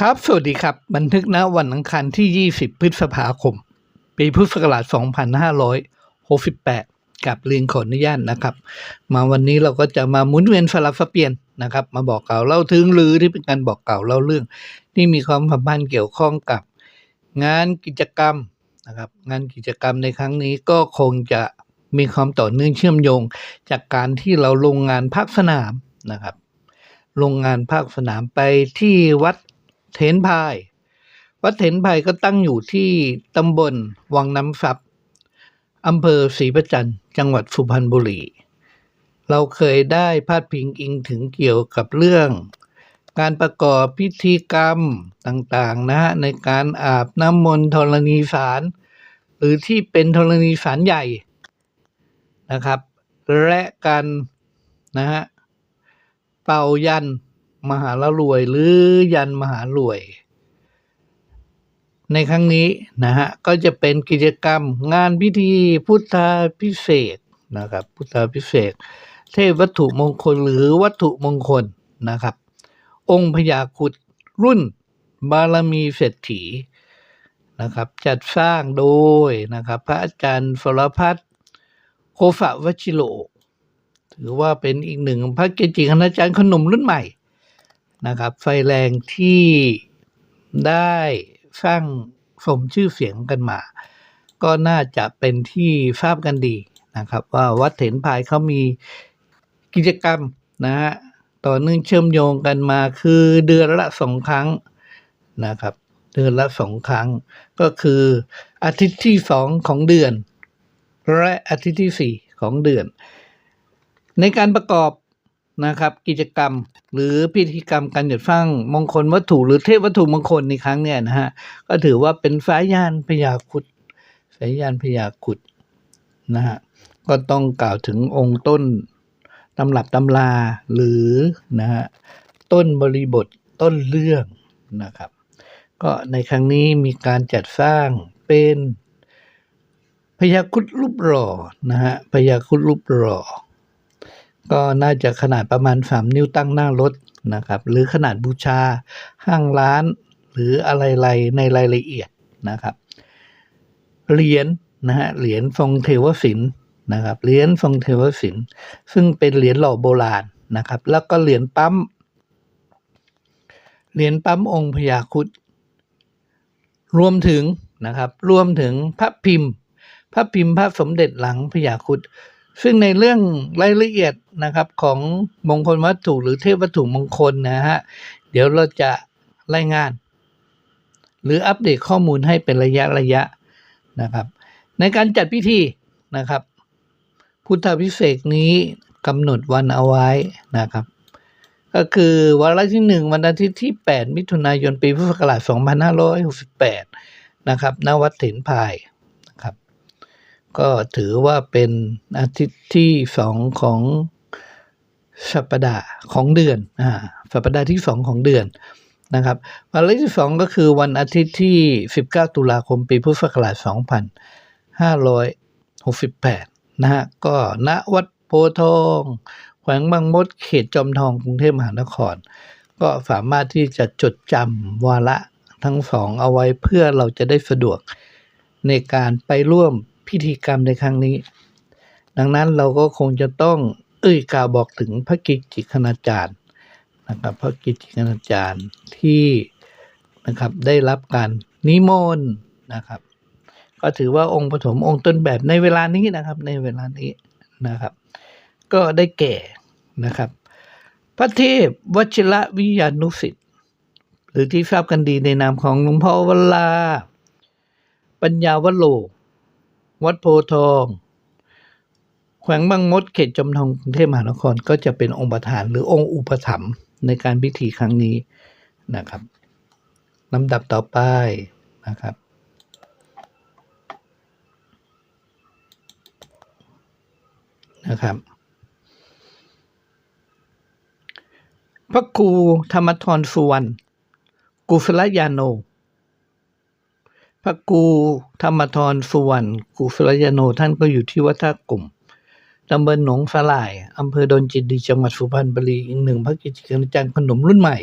ครับ สวัสดีครับ บันทึกณวันอังคารที่ 20 พฤษภาคม ปีพุทธศักราช 2568 กับเรียนขออนุญาตนะครับ มาวันนี้เราก็จะมาหมุนเวียนสลับสเปลี่ยนนะครับ มาบอกเก่าวเล่าถึงหรือที่เป็นการบอกเก่าวเล่าเรื่อง ที่มีความสัมพันธ์เกี่ยวข้องกับงานกิจกรรมนะครับ งานกิจกรรมในครั้งนี้ก็คงจะมีความต่อเนื่องเชื่อมโยง จากการที่เราลงงานภาคสนามนะครับ ลงงานภาคสนามไปที่วัด เถนพาย วัดเถนพายก็ตั้งอยู่ที่ตำบลวังน้ำซับอำเภอศรีประจันต์จังหวัดสุพรรณบุรี เราเคยได้พาดพิงอิงถึงเกี่ยวกับเรื่อง การประกอบพิธีกรรมต่างๆนะฮะในการอาบน้ำมนต์ธรณีสาร หรือที่เป็นธรณีสารใหญ่นะครับ และการนะฮะเป่ายัน มหาละรวยหรือยันมหารวย ในครั้งนี้นะฮะก็จะเป็นกิจกรรมงานพิธีพุทธาพิเศษนะครับพุทธาพิเศษ เทพวัตถุมงคลหรือวัตถุมงคลนะครับ องค์พญาคุดรุ่นบารมีเศรษฐีนะครับจัดสร้างโดยนะครับพระอาจารย์สรพัฒน์โคฝะวชิโล ถือว่าเป็นอีกหนึ่งพระเกจิคณาจารย์ขนมรุ่นใหม่ นะครับ ไฟแรงที่ได้สร้างสมชื่อเสียงกันมา ก็น่าจะเป็นที่ทราบกันดีนะครับ ว่าวัดเถนพายเขามีกิจกรรมนะฮะต่อเนื่องเชื่อมโยงกันมาคือเดือนละสองครั้งนะครับ เดือนละสองครั้ง ก็คืออาทิตย์ที่สองของเดือน และอาทิตย์ที่สี่ของเดือน ในการประกอบ นะครับ กิจกรรมหรือพิธีกรรมการจัดสร้างมงคลวัตถุหรือเทพวัตถุมงคลในครั้งเนี้ยนะฮะก็ถือว่าเป็นสายยานพญาคุดสายยานพญาคุดนะฮะก็ต้องกล่าวถึงองค์ต้นตำรับตำราหรือนะฮะต้นบริบทต้นเรื่องนะครับ ก็ในครั้งนี้มีการจัดสร้างเป็นพญาคุดรูปหล่อนะฮะพญาคุดรูปหล่อ ก็น่าจะขนาดประมาณ 3 นิ้วตั้งหน้ารถนะครับ หรือขนาดบูชาห้างร้าน หรืออะไรๆในรายละเอียดนะครับเหรียญนะฮะเหรียญทรงเทวศิลป์นะครับเหรียญทรงเทวศิลป์ซึ่งเป็นเหรียญหล่อโบราณนะครับ แล้วก็เหรียญปั๊มเหรียญปั๊มองค์พญาคุดรวมถึงนะครับรวมถึงพระพิมพ์ พระพิมพ์พระสมเด็จหลังพญาคุด ซึ่งในเรื่องรายละเอียดนะครับของมงคลวัตถุหรือเทพวัตถุมงคลนะฮะ เดี๋ยวเราจะรายงาน หรืออัปเดตข้อมูลให้เป็นระยะระยะนะครับ ในการจัดพิธีนะครับ พุทธพิเศษนี้กำหนดวันเอาไว้นะครับ ก็คือวันละที่หนึ่งวันอาทิตย์ที่ 8 มิถุนายนปีพุทธศักราช2568 นะครับณวัดเถนพาย ก็ถือว่าเป็นอาทิตย์ที่สองของสัปดาห์ของเดือนอ่าสัปดาห์ที่สองของเดือนนะครับวันที่สองก็คือวันอาทิตย์ที่ 19 ตุลาคมปีพุทธศักราช2568 นะฮะก็ณวัดโพธิ์ทองแขวงบางมดเขตจอมทองกรุงเทพมหานคร ก็สามารถที่จะจดจำวาระทั้งสองเอาไว้เพื่อเราจะได้สะดวกในการไปร่วม พิธีกรรมในครั้งนี้ ดังนั้นเราก็คงจะต้องเอ่ยกล่าวบอกถึงพระกิจจิคณาจารย์นะครับพระกิจจิคณาจารย์ที่นะครับได้รับการนิมนต์นะครับ ก็ถือว่าองค์ปฐมองค์ต้นแบบในเวลานี้นะครับ ในเวลานี้นะครับ ก็ได้แก่นะครับ พระเทพวชิระวิญญานุสิทธิ์หรือที่ทราบกันดีในนามของหลวงพ่อวลา ปัญญาวโล วัดโพธิ์ทอง แขวงบางมดเขตจอมทองกรุงเทพมหานครก็จะเป็นองค์ประธานหรือองค์อุปถัมภ์ในการพิธีครั้งนี้นะครับลำดับต่อไปนะครับ นะครับพระครูธรรมทรสุวรรณกุศลยาโน พระครูธรรมทรสุวรรณกุศลยโนท่านก็อยู่ที่วัดท่ากลุ่มตำบลหนองสลายอำเภอดอนจิตดีจังหวัดสุพรรณบุรีอีกหนึ่งพระกิจการอาจารย์ขนมรุ่นใหม่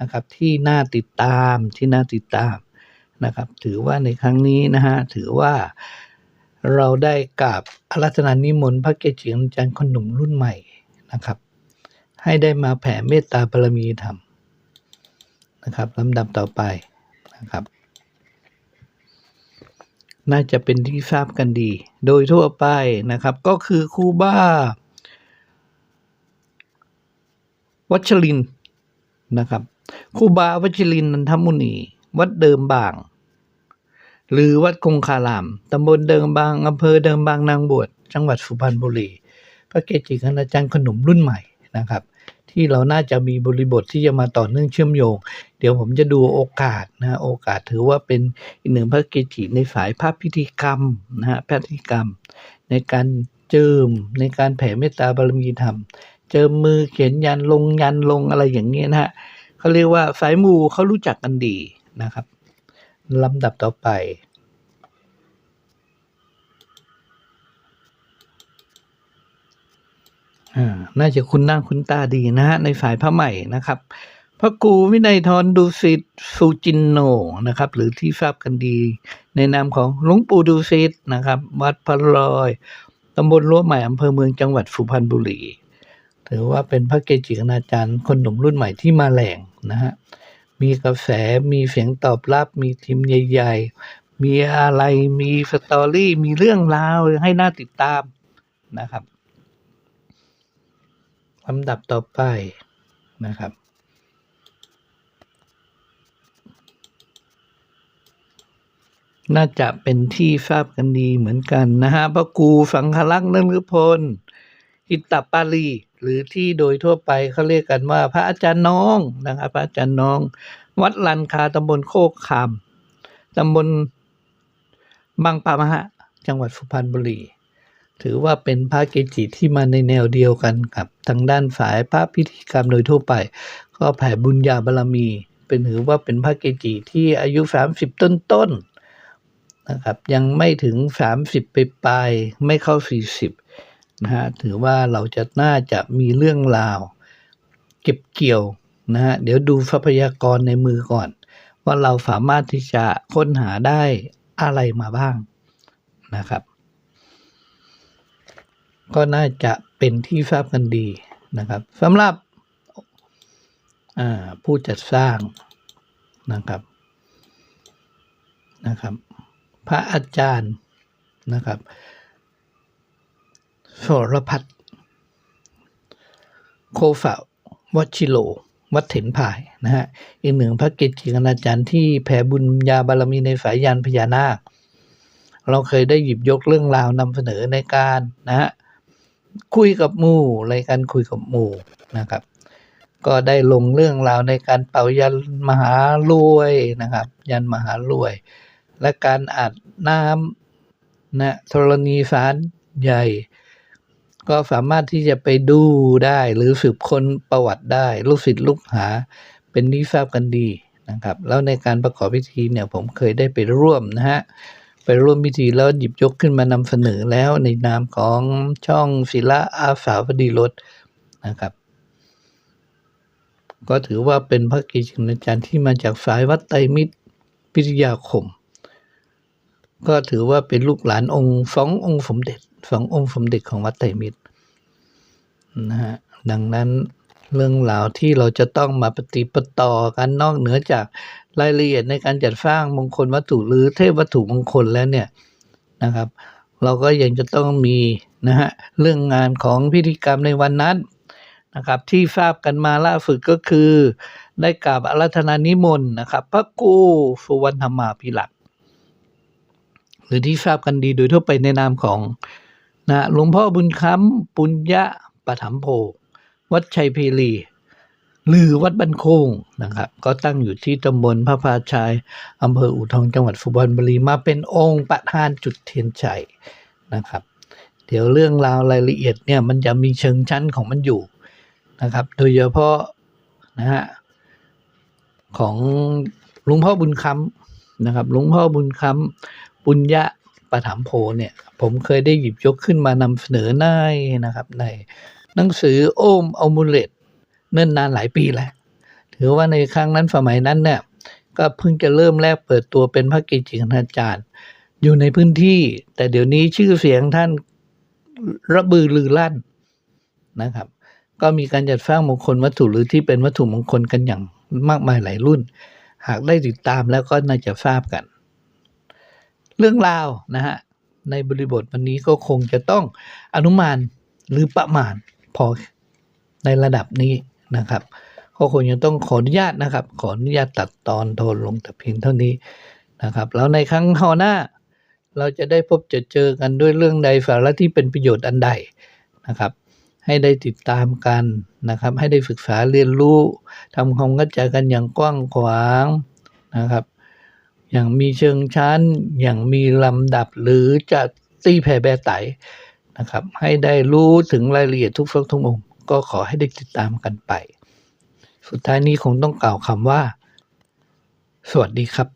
นะครับ ที่น่าติดตามที่น่าติดตามนะครับ ถือว่าในครั้งนี้นะฮะถือว่าเราได้กราบอารัธนานิมนต์พระเกจิอาจารย์คนหนุ่มรุ่นใหม่นะครับ ให้ได้มาแผ่เมตตาบารมีธรรมนะครับลำดับต่อไปนะครับ น่าจะเป็นที่ทราบกันดี โดยทั่วไปนะครับ ก็คือคูบาวัชรินนะครับคูบาวัชรินนันทมุนี วัดเดิมบาง หรือวัดคงคารามตำบลเดิมบางอำเภอเดิมบางนางบวชจังหวัดสุพรรณบุรี พระเกจิคณาจารย์ขนมรุ่นใหม่นะครับ ที่เราน่าจะมีบริบทที่จะมาต่อเนื่องเชื่อมโยง เดี๋ยวผมจะดูโอกาสนะโอกาสถือว่าเป็นอีกหนึ่งพระเกจิในสายภาพพิธีกรรมนะฮะพิธีกรรม ในการเจิมในการแผ่เมตตาบารมีธรรม เจิมมือเขียนยันลงยันลงอะไรอย่างเงี้ยนะฮะเขาเรียกว่าสายมูเขารู้จักกันดีนะครับลำดับต่อไป อ่า น่าจะคุ้นหน้าคุ้นตาดีนะฮะในสายพระใหม่นะครับพระครูวินัยทรดุสิตสุจินโนนะครับ หรือที่ทราบกันดี ในนามของหลวงปู่ดุสิตนะครับ วัดพระลอยตำบลรั้วใหม่อำเภอเมืองจังหวัดสุพรรณบุรีถือว่าเป็นพระเกจิคณาจารย์คนหนุ่มรุ่นใหม่ที่มาแรงนะฮะมีกระแสมีเสียงตอบรับมีทีมใหญ่ๆ มีอะไรมีสตอรี่ มีเรื่องราวให้น่าติดตามนะครับ ลำดับต่อไปนะครับ น่าจะเป็นที่ทราบกันดีเหมือนกันนะฮะพระครูสังฆลักษณ์นฤพลอิตตปาลีหรือที่โดยทั่วไปเขาเรียกกันว่า พระอาจารย์น้องนะครับพระอาจารย์น้อง วัดลันคาตำบลโคกคามตำบลบางปามะฮะ จังหวัดสุพรรณบุรี ถือว่าเป็นพระเกจิที่มาในแนวเดียวกันกับทางด้านสายพระพิธีกรรมโดยทั่วไป ก็แผ่บุญญาบารมี เป็นถือว่าเป็นพระเกจิที่อายุ 30 ต้นๆนะครับยังไม่ถึง 30 ไปปลายไม่เข้า 40นะฮะถือว่าเราจะน่าจะมีเรื่องราว เก็บเกี่ยวนะฮะเดี๋ยวดูทรัพยากรในมือก่อน ว่าเราสามารถที่จะค้นหาได้อะไรมาบ้างนะครับ ก็น่าจะเป็นที่ทราบกันดีนะครับสำหรับผู้จัดสร้างนะครับนะครับ พระอาจารย์นะครับสรพัฒน์โคฝาวชิโล วัดเถนพายนะฮะอีกหนึ่งพระเกจิคณาจารย์ที่แผ่บุญญาบารมีในสายยานพญานาค เราเคยได้หยิบยกเรื่องราวนำเสนอในการนะฮะ คุยกับหมู่รายการคุยกับหมู่นะครับ ก็ได้ลงเรื่องราวในการเป่ายันมหารวยนะครับ ยันมหารวย และการอาบน้ำนะธรณีสารใหญ่ ก็สามารถที่จะไปดูได้หรือสืบค้นประวัติได้ลูกศิษย์ลูกหาเป็นที่ทราบกันดีนะครับ แล้วในการประกอบพิธีเนี่ยผมเคยได้ไปร่วมนะฮะ ไปร่วมพิธีแล้วหยิบยกขึ้นมานำเสนอแล้วในนามของช่องศิลาอาสาวดีรถนะครับ ก็ถือว่าเป็นพระกิจอาจารย์ที่มาจากสายวัดไตรมิตรพิทยาคม ก็ถือว่าเป็นลูกหลานองค์สององค์สมเด็จสององค์สมเด็จของวัดไตรมิตรนะฮะดังนั้นเรื่องราวที่เราจะต้องมาปฏิปต่อกันนอกเหนือจาก รายละเอียดในการจัดสร้างมงคลวัตถุหรือเทพวัตถุมงคลแล้วเนี่ยนะครับ เราก็ยังจะต้องมีนะฮะเรื่องงานของพิธีกรรมในวันนั้นนะครับ ที่ทราบกันมาล่าสุดก็คือ ได้กราบอารัธนานิมนต์นะครับ พระครูสุวรรณธรรมาภิลักษหรือที่ทราบกันดีโดยทั่วไปในนามของนะหลวงพ่อบุญค้ำปุญญะปถมโพวัดชัยเพลี หรือวัดบันโคงนะครับ ก็ตั้งอยู่ที่ตำบลพระพาชัยอำเภออู่ทองจังหวัดสุพรรณบุรีมาเป็นองค์ประธานจุดเทียนชัยนะครับ เดี๋ยวเรื่องราวรายละเอียดเนี่ยมันจะมีเชิงชั้นของมันอยู่นะครับ โดยเฉพาะนะฮะของหลวงพ่อบุญคำนะครับหลวงพ่อบุญคำปุญญะปถัมโพเนี่ย ผมเคยได้หยิบยกขึ้นมานำเสนอในนะครับ ในหนังสือโอมอมูเลต เนิ่นนานหลายปีแล้วถือว่าในครั้งนั้นสมัยนั้นเนี่ยก็เพิ่งจะเริ่มแรกเปิดตัวเป็นพระเกจิคณาจารย์ อยู่ในพื้นที่ แต่เดี๋ยวนี้ชื่อเสียงท่านระบือลือลั่นนะครับ ก็มีการจัดสร้างมงคลวัตถุหรือที่เป็นวัตถุมงคลกันอย่างมากมายหลายรุ่น หากได้ติดตามแล้วก็น่าจะทราบกัน เรื่องราวนะฮะในบริบทวันนี้ก็คงจะต้องอนุมานหรือประมาณพอในระดับนี้ นะครับ ก็คงจะต้องขออนุญาตนะครับ ขออนุญาตตัดตอนโทนลงแต่เพียงเท่านี้นะครับ แล้วในครั้งหน้าหน้า เราจะได้พบจะเจอกันด้วยเรื่องใดสาระที่เป็นประโยชน์อันใดนะครับ ให้ได้ติดตามกันนะครับ ให้ได้ศึกษาเรียนรู้ทำความเข้าใจกันอย่างกว้างขวางนะครับ อย่างมีเชิงชั้น อย่างมีลำดับหรือจะตีแผ่แบไตนะครับ ให้ได้รู้ถึงรายละเอียดทุกฟกทุกมุม ก็ขอให้ได้ติดตามกันไป สุดท้ายนี้คงต้องกล่าวคำว่า สวัสดีครับ